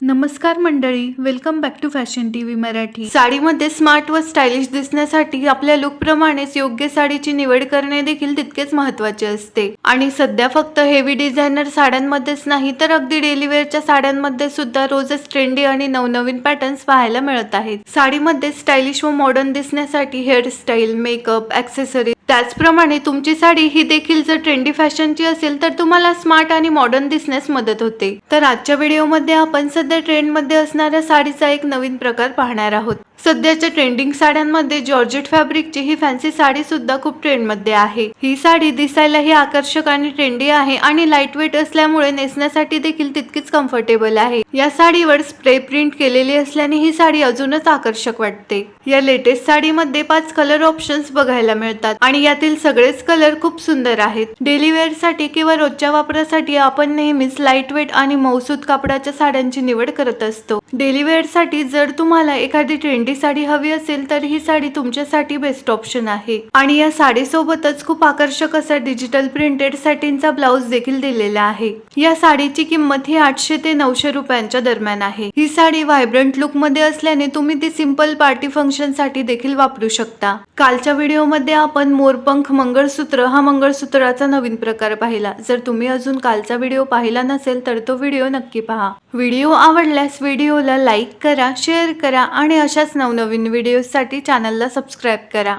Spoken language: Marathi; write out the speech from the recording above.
नमस्कार मंडळी welcome back to fashion T V Marathi. साडीमध्ये स्मार्ट व स्टायलिश दिसण्यासाठी आपल्या लुक प्रमाणेच योग्य साडीची निवड करणे देखील तितकेच महत्त्वाचे असते. आणि सध्या फक्त हेवी डिझायनर साड्यांमध्येच नाही तर अगदी डेलिवेअरच्या साड्यांमध्ये सुद्धा रोजच ट्रेंडी आणि नवनवीन पॅटर्न्स पाहायला मिळत आहेत. साडीमध्ये स्टायलिश व मॉडर्न दिसण्यासाठी हेअरस्टाईल मेकअप ॲक्सेसरी त्याचप्रमाणे तुमची साडी ही देखील जर ट्रेंडी फॅशनची असेल तर तुम्हाला स्मार्ट आणि मॉडर्न दिसण्यास मदत होते. तर आजच्या व्हिडिओमध्ये आपण सध्या ट्रेंडमध्ये असणाऱ्या साडीचा एक नवीन प्रकार पाहणार आहोत. सध्याच्या ट्रेंडिंग साड्यांमध्ये जॉर्जेट फॅब्रिकची ही फॅन्सी साडी सुद्धा खूप ट्रेंडमध्ये आहे. ही साडी दिसायलाही आकर्षक आणि ट्रेंडी आहे आणि लाइट वेट असल्यामुळे नेसण्यासाठी देखील तितकीच कम्फर्टेबल आहे. या साडीवर स्प्रे प्रिंट केलेली असल्याने ही साडी अजूनच आकर्षक वाटते. या लेटेस्ट साडीमध्ये पाच कलर ऑप्शन्स बघायला मिळतात आणि यातील सगळेच कलर खूप सुंदर आहेत. डेली वेअरसाठी किंवा रोजच्या वापरासाठी आपण नेहमीच लाइट वेट आणि मौसूद कापडाच्या साड्यांची निवड करत असतो. डेली वेअरसाठी जर तुम्हाला एखादी ट्रेंड साडी हवी असेल तर ही साडी तुमच्यासाठी बेस्ट ऑप्शन आहे. आणि या साडीसोबतच खूप आकर्षक असा डिजिटल प्रिंटेड सॅटिनचा ब्लाउज देखील दिलेला आहे. या साडीची किंमत ही आठशे ते नऊशे रुपयांच्या दरम्यान आहे. ही साडी व्हायब्रंट लुकमध्ये असल्याने तुम्ही ती सिंपल पार्टी फंक्शनसाठी देखील वापरू शकता. कालच्या व्हिडिओमध्ये आपण मोरपंख मंगळसूत्र हा मंगळसूत्राचा नवीन प्रकार पाहिला. जर तुम्ही अजून कालचा व्हिडिओ पाहिला नसेल तर तो व्हिडिओ नक्की पहा. व्हिडिओ आवडल्यास व्हिडिओला लाईक करा शेअर करा आणि अशाच नवनवीन व्हिडिओजसाठी चॅनलला सबस्क्राईब करा.